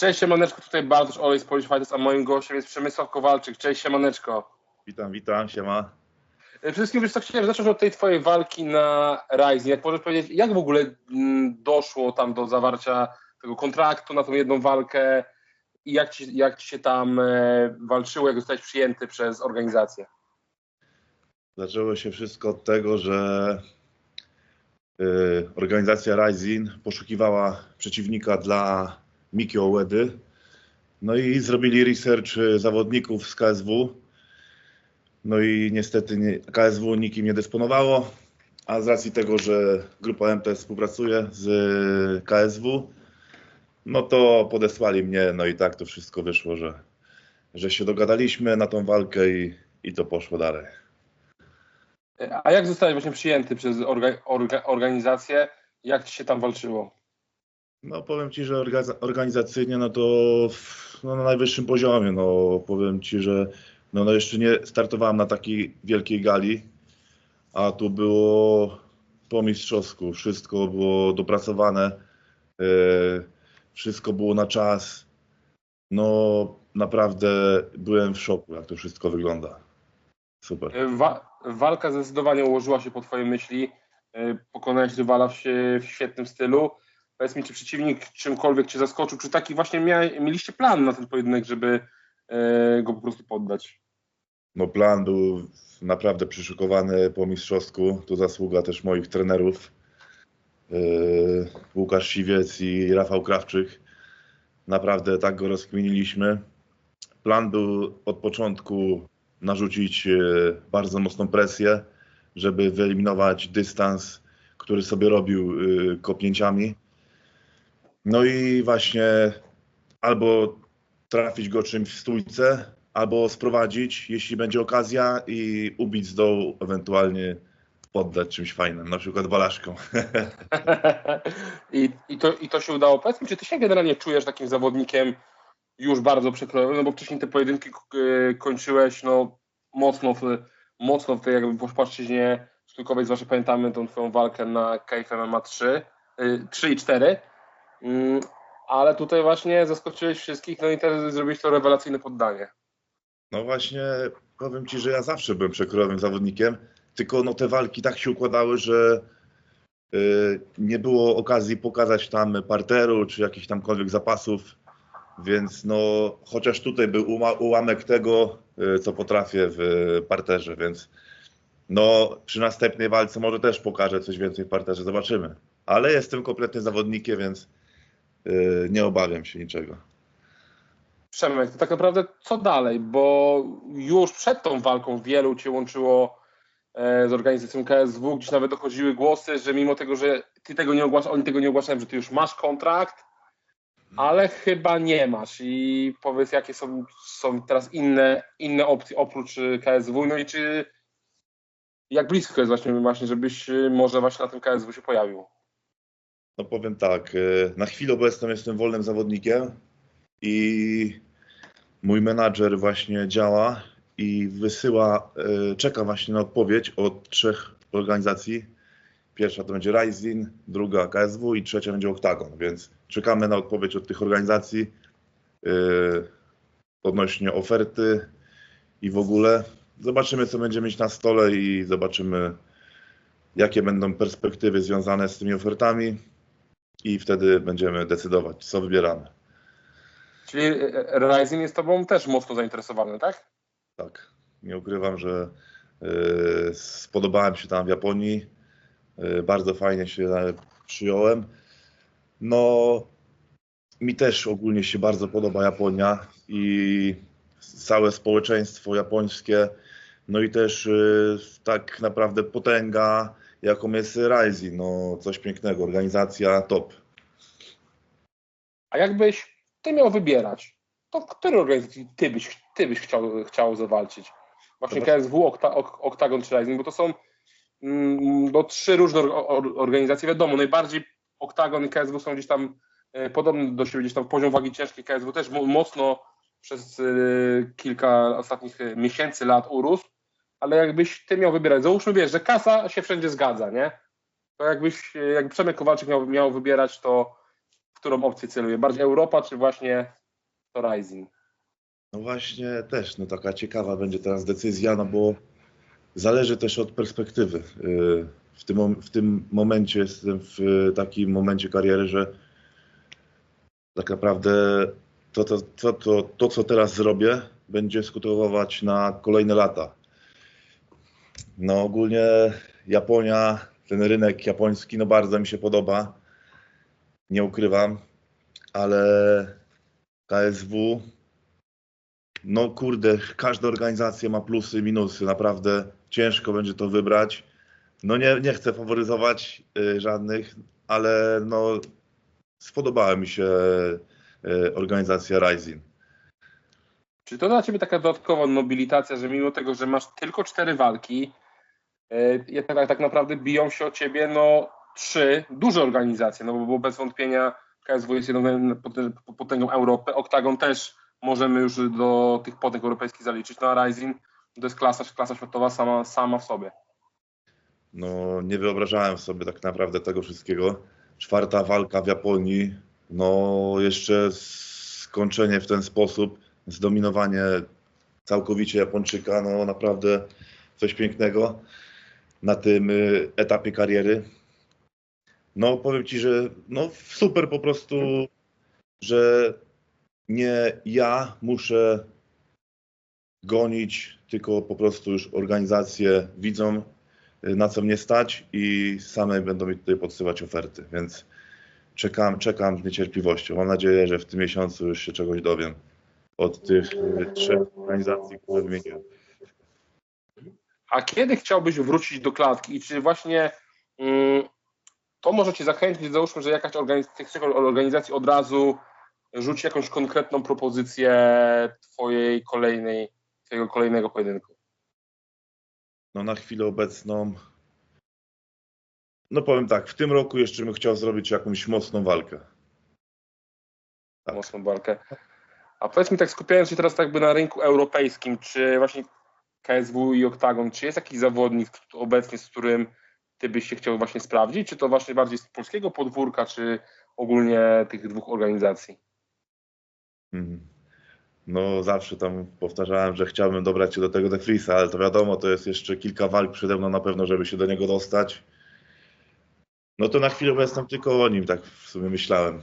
Cześć Siemaneczko, tutaj Bartosz Olej z Polish Fighters, a moim gościem jest Przemysław Kowalczyk. Cześć Siemaneczko. Witam, witam, siema. E, Przede wszystkim wiesz co, chciałem zacząć od tej twojej walki na Rising. Jak możesz powiedzieć, jak w ogóle mm, doszło tam do zawarcia tego kontraktu na tą jedną walkę i jak ci, jak ci się tam e, walczyło, jak zostałeś przyjęty przez organizację? Zaczęło się wszystko od tego, że y, organizacja Rising poszukiwała przeciwnika dla Miki Ołedy. No i zrobili research y, zawodników z KSW. No i niestety nie, KSW nikim nie dysponowało, a z racji tego, że grupa MT współpracuje z y, KSW, no to podesłali mnie, no i tak to wszystko wyszło, że, że się dogadaliśmy na tą walkę i, i to poszło dalej. E, A jak zostałeś właśnie przyjęty przez orga, orga, organizację? Jak ci się tam walczyło? No powiem Ci, że orga- organizacyjnie no to no, na najwyższym poziomie. No powiem Ci, że no, no jeszcze nie startowałem na takiej wielkiej gali, a tu było po mistrzowsku. Wszystko było dopracowane, e, wszystko było na czas. No naprawdę byłem w szoku, jak to wszystko wygląda. Super. E, Wa walka zdecydowanie ułożyła się po twojej myśli. E, Pokonałeś rywala w, w świetnym stylu. Powiedz mi, czy przeciwnik czymkolwiek cię zaskoczył? Czy taki właśnie mia mieliście plan na ten pojedynek, żeby e, go po prostu poddać? No plan był naprawdę przyszykowany po mistrzowsku. Tu zasługa też moich trenerów. Yy, Łukasz Siwiec i Rafał Krawczyk. Naprawdę tak go rozkminiliśmy. Plan był od początku narzucić yy, bardzo mocną presję, żeby wyeliminować dystans, który sobie robił yy, kopnięciami. No i właśnie albo trafić go czymś w stójce, albo sprowadzić, jeśli będzie okazja, i ubić z dołu, ewentualnie poddać czymś fajnym, na przykład balaszką. I, i, to, I to się udało. Powiedz mi, czy ty się generalnie czujesz takim zawodnikiem już bardzo przekrojowym, no bo wcześniej te pojedynki e, kończyłeś no, mocno, w, mocno w tej jakby płaszczyźnie stójkowej, zwłaszcza pamiętamy tą twoją walkę na KFMMA 3, y, 3 i 4, Mm, ale tutaj właśnie zaskoczyłeś wszystkich, no i teraz zrobiłeś to rewelacyjne poddanie. No właśnie, powiem Ci, że ja zawsze byłem przekrojowym zawodnikiem, tylko no te walki tak się układały, że y, nie było okazji pokazać tam parteru, czy jakichś tamkolwiek zapasów, więc no chociaż tutaj był ułamek tego, y, co potrafię w parterze, więc no przy następnej walce może też pokażę coś więcej w parterze, zobaczymy. Ale jestem kompletnie zawodnikiem, więc nie obawiam się niczego. Przemek, to tak naprawdę co dalej? Bo już przed tą walką wielu cię łączyło e, z organizacją KSW, gdzieś nawet dochodziły głosy, że mimo tego, że ty tego nie ogłaszasz, oni tego nie ogłaszają, że ty już masz kontrakt, ale chyba nie masz. I powiedz, jakie są, są teraz inne, inne opcje oprócz e, KSW, no i czy jak blisko jest właśnie, właśnie żebyś e, może właśnie na tym KSW się pojawił? No powiem tak, y, na chwilę obecną jestem wolnym zawodnikiem i mój menadżer właśnie działa i wysyła, y, czeka właśnie na odpowiedź od trzech organizacji. Pierwsza to będzie Rising, druga KSW i trzecia będzie Octagon, więc czekamy na odpowiedź od tych organizacji y, odnośnie oferty i w ogóle. Zobaczymy, co będziemy mieć na stole i zobaczymy, jakie będą perspektywy związane z tymi ofertami i wtedy będziemy decydować, co wybieramy. Czyli e, Rising jest tobą też mocno zainteresowany, tak? Tak, nie ukrywam, że y, spodobałem się tam w Japonii. Y, bardzo fajnie się e, przyjąłem. No, mi też ogólnie się bardzo podoba Japonia i całe społeczeństwo japońskie. No i też y, tak naprawdę potęga, jaką jest Rising. No, coś pięknego, organizacja top. A jakbyś ty miał wybierać, to w której organizacji ty byś, ty byś chciał, chciał zawalczyć? Właśnie. KSW, Okta, Ok- Octagon czy Rising, bo to są mm, no, trzy różne or, or, organizacje. Wiadomo, najbardziej Octagon i KSW są gdzieś tam e, podobne do siebie, gdzieś tam poziom wagi ciężkiej KSW też mo, mocno przez e, kilka ostatnich e, miesięcy, lat urósł, ale jakbyś ty miał wybierać, załóżmy wiesz, że kasa się wszędzie zgadza, nie? To jakbyś, jakby Przemek Kowalczyk miał, miał wybierać, to którą opcję celuje? Bardziej Europa, czy właśnie to Rising? No właśnie też, no taka ciekawa będzie teraz decyzja, no bo zależy też od perspektywy. Y, W tym, w tym momencie jestem w y, takim momencie kariery, że tak naprawdę to, to, to, to, to co teraz zrobię, będzie skutkować na kolejne lata. No ogólnie Japonia, ten rynek japoński, no bardzo mi się podoba. Nie ukrywam, ale KSW no kurde, każda organizacja ma plusy i minusy. Naprawdę ciężko będzie to wybrać. No nie, nie chcę faworyzować y, żadnych, ale no spodobała mi się y, organizacja Rising. Czy to dla Ciebie taka dodatkowa nobilitacja, że mimo tego, że masz tylko cztery walki, jednak tak naprawdę biją się o Ciebie no trzy duże organizacje, no bo, bez wątpienia KSW jest jedną potę- potęgą Europy, Octagon też możemy już do tych potęg europejskich zaliczyć, no a Rising to jest klasa, klasa światowa sama, sama w sobie. No nie wyobrażałem sobie tak naprawdę tego wszystkiego. Czwarta walka w Japonii, no jeszcze skończenie w ten sposób, zdominowanie całkowicie Japończyka, no naprawdę coś pięknego na tym y, etapie kariery. No powiem Ci, że no super po prostu, że nie ja muszę gonić, tylko po prostu już organizacje widzą, y, na co mnie stać i same będą mi tutaj podsyłać oferty, więc czekam, czekam z niecierpliwością. Mam nadzieję, że w tym miesiącu już się czegoś dowiem od tych y, trzech organizacji, które wymieniłem. A kiedy chciałbyś wrócić do klatki i czy właśnie mm, to może Cię zachęcić, załóżmy, że jakaś organiz- tych trzech organizacji od razu rzuci jakąś konkretną propozycję Twojej kolejnej, Twojego kolejnego pojedynku? No na chwilę obecną, no powiem tak, w tym roku jeszcze bym chciał zrobić jakąś mocną walkę. Tak. mocną walkę. A powiedz mi tak, skupiając się teraz tak jakby na rynku europejskim, czy właśnie KSW i Octagon, czy jest jakiś zawodnik obecnie, z którym ty byś się chciał właśnie sprawdzić? Czy to właśnie bardziej z polskiego podwórka, czy ogólnie tych dwóch organizacji? Mhm. No zawsze tam powtarzałem, że chciałbym dobrać się do tego Defrisa, ale to wiadomo, to jest jeszcze kilka walk przede mną na pewno, żeby się do niego dostać. No to na chwilę obecną tylko o nim tak w sumie myślałem.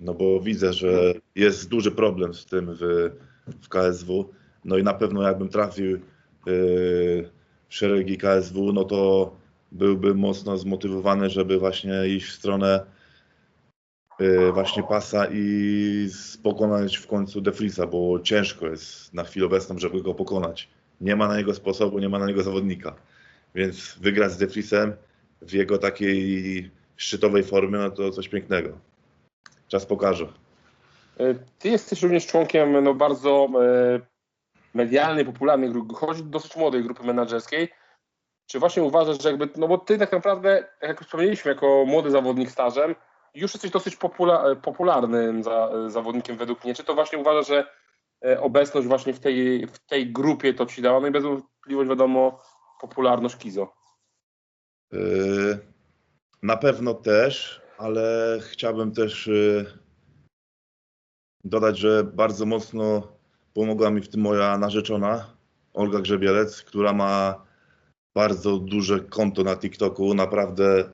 No bo widzę, że jest duży problem z tym w, w KSW. No i na pewno jakbym trafił yy, w szeregi KSW, no to byłbym mocno zmotywowany, żeby właśnie iść w stronę yy, właśnie pasa i pokonać w końcu Defrisa, bo ciężko jest na chwilę obecną, żeby go pokonać. Nie ma na niego sposobu, nie ma na niego zawodnika. Więc wygrać z Defrisem w jego takiej szczytowej formie, no to coś pięknego. Czas pokaże. Y, Ty jesteś również członkiem no, bardzo e, medialnej, popularnej grupy, choć dosyć młodej grupy menedżerskiej. Czy właśnie uważasz, że jakby, no bo ty tak naprawdę, jak wspomnieliśmy, jako młody zawodnik stażem, już jesteś dosyć popula- popularnym za, zawodnikiem według mnie. Czy to właśnie uważasz, że e, obecność właśnie w tej, w tej grupie to ci dała? No i bez wątpliwości wiadomo popularność Kizo. Yy, Na pewno też, ale chciałbym też yy, dodać, że bardzo mocno pomogła mi w tym moja narzeczona, Olga Grzebielec, która ma bardzo duże konto na TikToku, naprawdę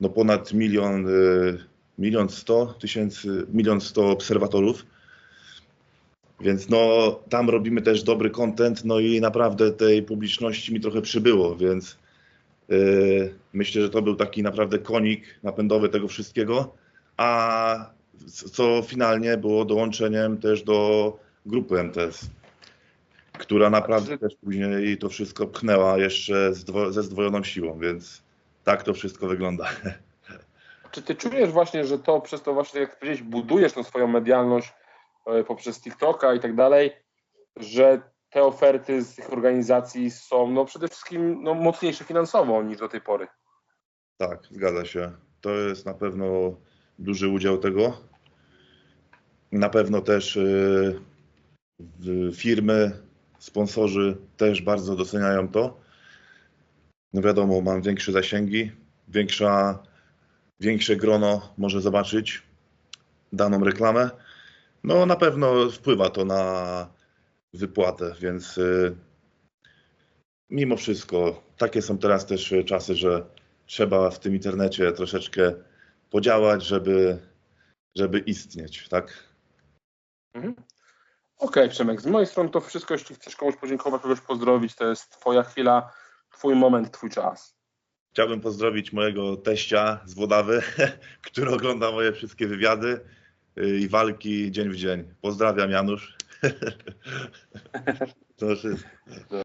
no ponad milion, yy, milion sto tysięcy, milion sto obserwatorów. Więc no tam robimy też dobry content, no i naprawdę tej publiczności mi trochę przybyło, więc Yy, Myślę, że to był taki naprawdę konik napędowy tego wszystkiego, a co finalnie było dołączeniem też do grupy MTS, która naprawdę też później to wszystko pchnęła jeszcze zdwo- ze zdwojoną siłą, więc tak to wszystko wygląda. Czy ty czujesz właśnie, że to przez to właśnie, jak powiedziałeś, budujesz tą swoją medialność e, poprzez TikToka i tak dalej, że te oferty z tych organizacji są no przede wszystkim no, mocniejsze finansowo niż do tej pory. Tak, zgadza się. To jest na pewno duży udział tego. Na pewno też yy, firmy, sponsorzy też bardzo doceniają to. No wiadomo, mam większe zasięgi, większa, większe grono może zobaczyć daną reklamę. No na pewno wpływa to na wypłatę, więc y, mimo wszystko takie są teraz też czasy, że trzeba w tym internecie troszeczkę podziałać, żeby, żeby istnieć, tak? Mhm. Okej, Przemek, z mojej strony to wszystko. Jeśli chcesz komuś podziękować, kogoś pozdrowić, to jest twoja chwila, twój moment, twój czas. Chciałbym pozdrowić mojego teścia z Włodawy, który ogląda moje wszystkie wywiady y, i walki dzień w dzień. Pozdrawiam Janusz. To wszystko.